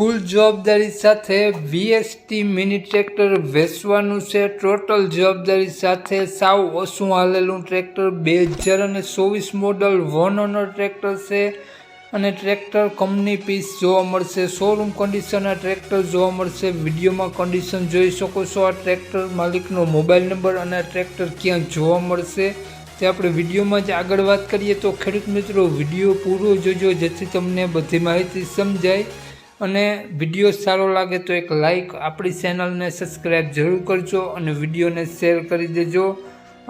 ફૂલ જવાબદારી સાથે VST mini tractor વેચવાનું છે. ટોટલ જવાબદારી સાથે સાવ ઓછું હાલેલું ટ્રેક્ટર, બે હજાર અને ચોવીસ મોડલ વન ઓનર ટ્રેક્ટર છે અને ટ્રેક્ટર કંપની પીસ જોવા મળશે. શોરૂમ કન્ડિશનના ટ્રેક્ટર જોવા મળશે. વિડીયોમાં કન્ડિશન જોઈ શકો છો. આ ટ્રેક્ટર માલિકનો મોબાઈલ નંબર અને આ ટ્રેક્ટર ક્યાં જોવા મળશે તે આપણે વિડીયોમાં જ આગળ વાત કરીએ. તો ખેડૂત મિત્રો, વીડિયો પૂરો જોજો જેથી તમને બધી માહિતી સમજાય. અને વીડિયો સારો લાગે તો એક લાઈક આપણી ચેનલને સબસ્ક્રાઈબ જરૂર કરજો અને વિડીયોને શેર કરી દેજો.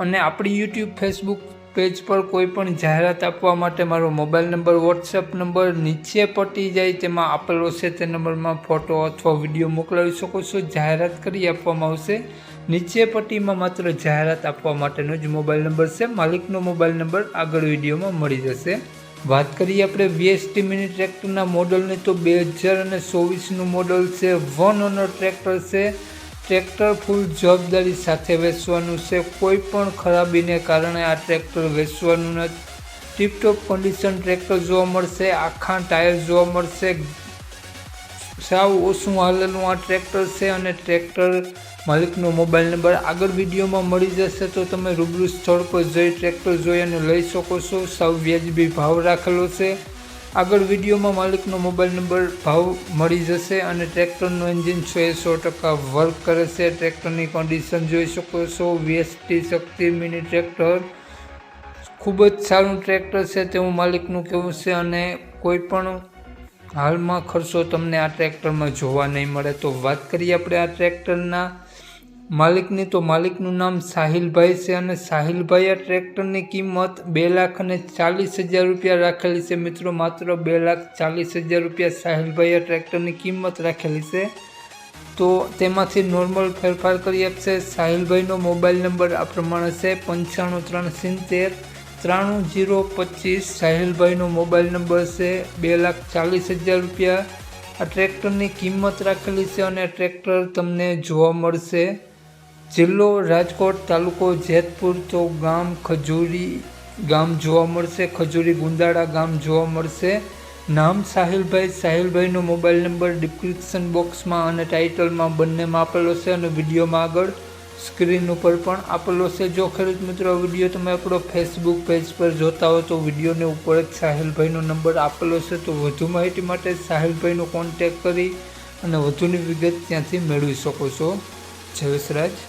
અને આપણી યુટ્યુબ ફેસબુક પેજ પર કોઈ પણ જાહેરાત આપવા માટે મારો મોબાઈલ નંબર વોટ્સઅપ નંબર નીચે પટી જાય તેમાં આપેલો છે તે નંબરમાં ફોટો અથવા વીડિયો મોકલાવી શકો છો. જાહેરાત કરી આપવામાં આવશે. નીચે પટ્ટીમાં માત્ર જાહેરાત આપવા માટેનો જ મોબાઈલ નંબર છે. માલિકનો મોબાઈલ નંબર આગળ વિડીયોમાં મળી જશે. વાત કરીએ આપણે વીએસટી મિની ટ્રેક્ટરના મોડલની, તો બે હજાર અને ચોવીસનું મોડલ છે વન ઓનર ટ્રેક્ટર છે. ટ્રેક્ટર ફૂલ જવાબદારી સાથે વેચવાનું છે. કોઈ પણ ખરાબીને કારણે આ ટ્રેક્ટર વેચવાનું નથી. ટીપટોપ કન્ડિશન ટ્રેક્ટર જોવા મળશે, આખા ટાયર જોવા મળશે. સાવ ઓછું હાલેલું આ ટ્રેક્ટર છે અને ટ્રેક્ટર માલિકનો મોબાઈલ નંબર આગળ વિડીયોમાં મળી જશે, તો તમે રૂબરૂ સ્થળ પર જઈ ટ્રેક્ટર જોઈ અને લઈ શકો છો. સાવ વ્યાજબી ભાવ રાખેલો છે. આગળ વિડીયોમાં માલિકનો મોબાઈલ નંબર ભાવ મળી જશે અને ટ્રેક્ટરનું એન્જિન સો એ સો ટકા વર્ક કરે છે. ટ્રેક્ટરની કન્ડિશન જોઈ શકો છો. VST Shakti mini tractor. ખૂબ જ સારું ટ્રેક્ટર છે, તેવું માલિકનું કહેવું છે અને કોઈ પણ હાલમાં ખર્ચો તમને આ ટ્રેક્ટરમાં જોવા નહીં મળે. તો વાત કરીએ આપણે આ ટ્રેક્ટરના માલિકની તો માલિકનું નામ સાહિલભાઈ છે અને સાહિલભાઈ આ ટ્રેક્ટરની કિંમત બે લાખ અને ચાલીસ હજાર રૂપિયા રાખેલી છે. મિત્રો, માત્ર બે લાખ ચાલીસ હજાર રૂપિયા સાહિલભાઈ આ ટ્રેક્ટરની કિંમત રાખેલી છે. તો તેમાંથી નોર્મલ ફેરફાર કરી આપશે. સાહિલભાઈનો મોબાઈલ નંબર આ પ્રમાણે છે પંચાણું ત્રણ સિત્તેર ત્રાણું જીરો પચીસ. સાહિલભાઈનો મોબાઈલ નંબર છે બે લાખ ચાલીસ હજાર રૂપિયા. આ ટ્રેક્ટરની કિંમત રાખેલી છે અને ટ્રેક્ટર તમને જોવા મળશે. જિલ્લો રાજકોટ તાલુકો જેતપુર તો ગામ ખજૂરી, ગામ જોવા મળશે. ખજૂરી ગુંદાળા ગામ જોવા મળશે. નામ સાહિલભાઈ. સાહિલભાઈનો મોબાઈલ નંબર ડિસ્ક્રિપ્શન બોક્સમાં અને ટાઇટલમાં બંનેમાં આપેલો છે અને વિડીયોમાં આગળ સ્ક્રીન ઉપર પણ આપેલો છે. જો ખેડૂત મિત્રો વીડિયો તમે આપણો ફેસબુક પેજ પર જોતા હો તો વિડીયોને ઉપર જ સાહિલભાઈનો નંબર આપેલો છે. તો વધુ માહિતી માટે સાહિલભાઈનો કોન્ટેક કરી અને વધુની વિગત ત્યાંથી મેળવી શકો છો. જયેશરાજ